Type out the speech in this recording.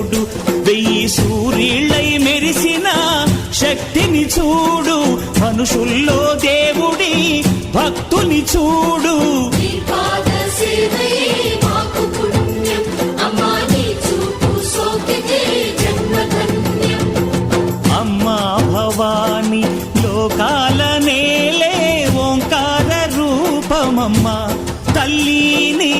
చూడు. వెయ్యి సూర్యులై మెరిసిన శక్తిని చూడు. మనుషుల్లో దేవుడి భక్తుని చూడు. అమ్మా భవాని లోకాల ఓంకార రూపమమ్మా. తల్లిని